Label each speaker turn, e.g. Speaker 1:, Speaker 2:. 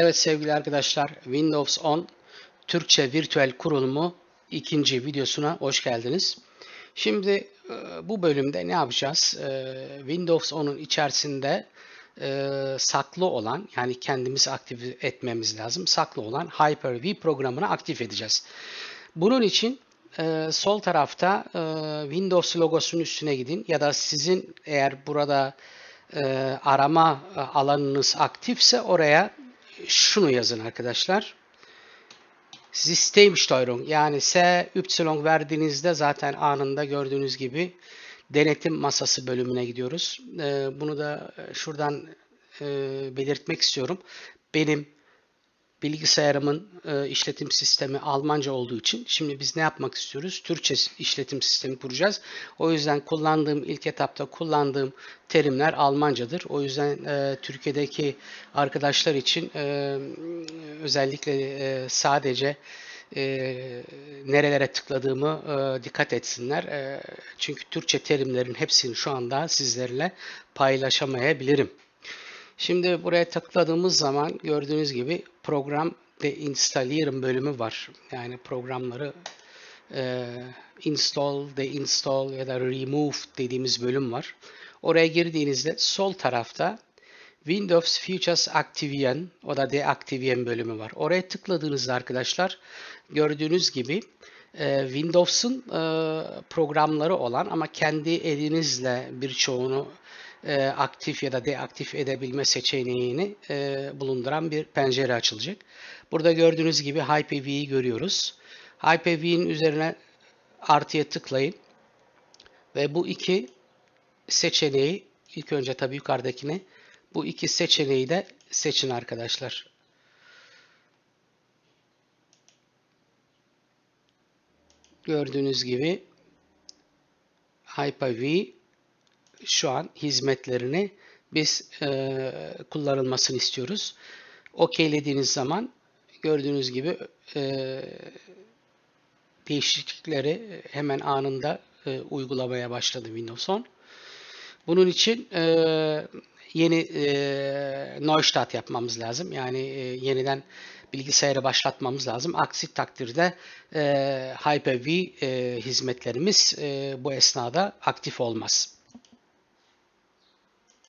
Speaker 1: Evet sevgili arkadaşlar, Windows 10 Türkçe virtüel kurulumu ikinci videosuna hoş geldiniz. Şimdi e, bu bölümde ne yapacağız? E, Windows 10'un içerisinde e, saklı olan, yani kendimiz aktif etmemiz lazım, saklı olan Hyper-V programını aktif edeceğiz. Bunun için sol tarafta Windows logosunun üstüne gidin ya da sizin eğer burada arama alanınız aktifse oraya şunu yazın arkadaşlar. Systemsteuerung yani S, Y verdiğinizde zaten anında gördüğünüz gibi denetim masası bölümüne gidiyoruz. Ee, bunu da şuradan e, belirtmek istiyorum. Benim bilgisayarımın e, işletim sistemi Almanca olduğu için şimdi biz ne yapmak istiyoruz? Türkçe işletim sistemi kuracağız. O yüzden kullandığım ilk etapta kullandığım terimler Almancadır. O yüzden e, Türkiye'deki arkadaşlar için e, özellikle e, sadece e, nerelere tıkladığımı e, dikkat etsinler. E, çünkü Türkçe terimlerin hepsini şu anda sizlerle paylaşamayabilirim. Şimdi buraya tıkladığımız zaman gördüğünüz gibi program deinstallieren bölümü var. Yani programları e, install, deinstall ya da remove dediğimiz bölüm var. Oraya girdiğinizde sol tarafta Windows Features aktivieren o da deaktivieren bölümü var. Oraya tıkladığınızda arkadaşlar gördüğünüz gibi e, Windows'un e, programları olan ama kendi elinizle birçoğunu e, aktif ya da deaktif edebilme seçeneğini e, bulunduran bir pencere açılacak. Burada gördüğünüz gibi Hyper-V'yi görüyoruz. Hyper-V'nin üzerine artıya tıklayın ve bu iki seçeneği ilk önce tabii yukarıdakini bu iki seçeneği de seçin arkadaşlar. Gördüğünüz gibi Hyper-V şu an hizmetlerini biz e, kullanılmasını istiyoruz. OK'lediğiniz zaman gördüğünüz gibi e, değişiklikleri hemen anında e, uygulamaya başladı Windows 10. Bunun için e, yeni e, Neustart yapmamız lazım. Yani e, yeniden bilgisayarı başlatmamız lazım. Aksi takdirde e, Hyper-V e, hizmetlerimiz e, bu esnada aktif olmaz.